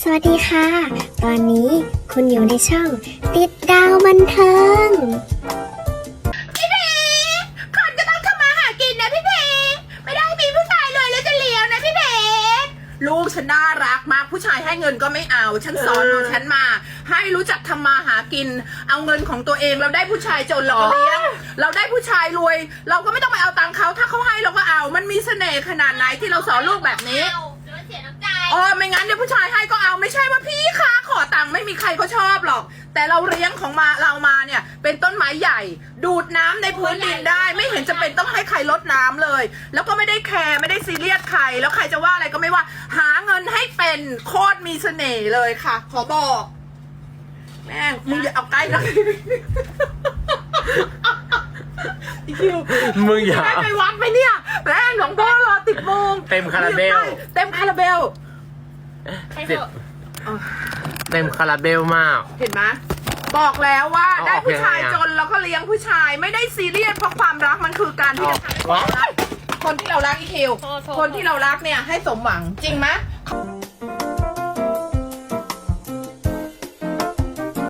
สวัสดีค่ะ ตอนนี้คุณอยู่ในช่อง ติดดาวบันเทิง พี่เพคนก็ต้องเข้ามาหากินนะพี่เพไม่ได้มีผู้ชายเลยแล้วจะเลี้ยงนะพี่เพลูกฉันน่ารักมากผู้ชายให้เงินก็ไม่เอา ฉันสอนของฉันมา ให้รู้จักทำมาหากิน เอาเงินของตัวเองเราได้ผู้ชายจนเราก็เลี้ยง เราได้ผู้ชายรวย เราก็ไม่ต้องไปเอาตังค์เขาถ้าเขาให้เราก็เอา มันมีเสน่ห์ขนาดไหนที่เราสอนลูกแบบนี้ เดี๋ยวเสียน้ำใจ เออไม่งั้นเดี๋ยวผู้ชายให้ก็ ม่มีใครเขาชอบหรอก แต่เราเลี้ยงของมาเรามาเนี่ย เป็นต้นไม้ใหญ่ ดูดน้ำในพื้นดินได้ ไม่เห็นจะเป็นต้องให้ใครลดน้ำเลย แล้วก็ไม่ได้แคร์ไม่ได้ซีเรียสใคร แล้วใครจะว่าอะไรก็ไม่ว่า หาเงินให้เป็นโคตรมีเสน่ห์เลยค่ะ ขอบอก แม่งมึงอย่าเอาใกล้นะอีคิว มึงอย่าได้ไปวัดไหมเนี่ยแม่งหลวงพ่อรอติดโมงเต็มคาราเบล เต็มคาราเบลให้เถอะ เต็มคาราเบลมาก เห็นไหมบอกแล้วว่าเอาได้ออกผู้ชายยังไงอะ จนแล้วก็เลี้ยงผู้ชายไม่ได้ซีเรียสเพราะความรักมันคือการที่จะทำให้คนรักคนที่เรารักอีคิวโทษโทษ คนที่เรารักเนี่ยให้สมหวังจริงไหม